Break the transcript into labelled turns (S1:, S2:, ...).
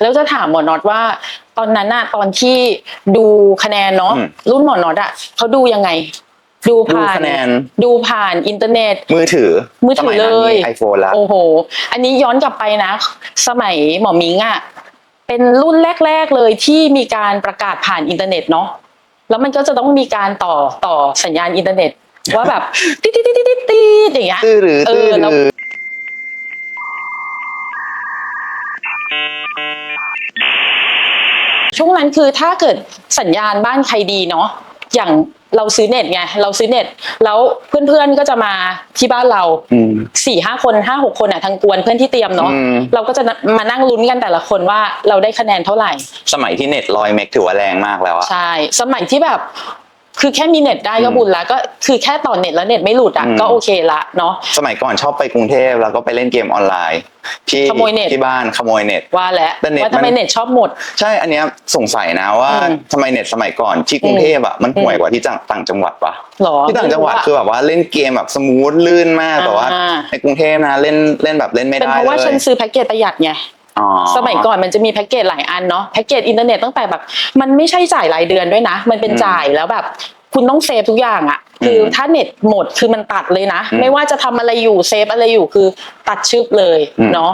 S1: แล้วจะถามหมอน็อตว่า ตอนนั้นน่ะตอนที่ดูคะแนนเนาะ
S2: อืม
S1: รุ่นหมอน็อตอะเขาดูยังไง ดูผ่าน
S2: ดูคะแนน
S1: ดูผ่านอินเทอร์เน็ต
S2: มือถือ
S1: มือถือ
S2: สยนั้น
S1: เลย
S2: ไอโฟนละ
S1: โอ้โห อันนี้ย้อนกลับไปนะ สมัยหมอมิงอะ่ะ เป็นรุ่นแรก ๆเลยที่มีการประกาศผ่านอินเทอร์เน็ตเนาะ แล้วมันก็จะต้องมีการต่อต่อสัญญาณอินเทอร์เน็ต ว่าแบบ ติดติดติดติดติดอย่างเงี้ย
S2: ตื้อหรือ
S1: เอ
S2: ตื้
S1: อ
S2: อ
S1: แล้ว
S2: หรือ
S1: ช่วงนั้นคือถ้าเกิดสัญญาณบ้านใครดีเนาะอย่างเราซื้อเน็ตไงเราซื้อเน็ต แล้วเพื่อนๆก็จะมาที่บ้านเรา
S2: อืม
S1: สี่ห้าคนห้าหกคนอะทางกวนเพื่อนที่เตรียมเนาะ
S2: อืม
S1: เราก็จะมานั่งลุ้นกันแต่ละคนว่าเราได้คะแนนเท่าไหร่
S2: สมัยที่เน็ตลอยเมกถือว่าแรงมากแล้วอะ
S1: ใช่ สมัยที่แบบ คือแค่มีเน็ตได้ก็
S2: อืม
S1: บุญละก็คือแค่ต่อเน็ตแล้วเน็ตไม่หลุดอะ
S2: อืม
S1: ก็โอเคละเนาะ
S2: สมัยก่อนชอบไปกรุงเทพแล้วก็ไปเล่นเกมออนไลน์ ที่
S1: ขโมยเน็ต
S2: ที่บ้านขโมยเน็ต
S1: ว่าแล้ว
S2: แต่เน็ต
S1: ว่าทำไม
S2: มัน
S1: เน็ตชอบหมด
S2: ใช่อันเนี้ยสงสัยนะว่า
S1: อืม
S2: ทำไมเน็ตสมัยก่อนที่กรุงเทพอะมันห่วยกว่าที่จังต่างจังหวัดปะ
S1: หรอ
S2: ที่ต่างจังหวัด
S1: ไม่รู้ะ
S2: คือแบบว่าเล่นเกมแบบสมูทลื่นมาก
S1: อ่า
S2: แต่ว่าในกรุงเทพนะเล่นเล่นแบบเล่นไม่
S1: เป็น
S2: ได้
S1: เพราะว่า
S2: เล
S1: ฉัน
S2: ย
S1: ซื้อแพ็กเกจประหยัดไง
S2: อ๋อ
S1: สมัยก่อนมันจะมีแพ็กเกจหลายอันเนาะแพ็กเกจอินเทอร์เน็ตตั้งแต่แบบ มันไม่ใช่จ่ายรายเดือนด้วยนะ มันเป็น
S2: อืม
S1: จ่ายแล้วแบบ คุณต้องเซฟทุกอย่างอะคืออ
S2: ม
S1: ถ้าเน็ตหมดคือมันตัดเลยนะ
S2: อืม
S1: ไม่ว่าจะทำอะไรอยู่เซฟอะไรอยู่คือตัดชึบเลย
S2: อืม
S1: เนาะ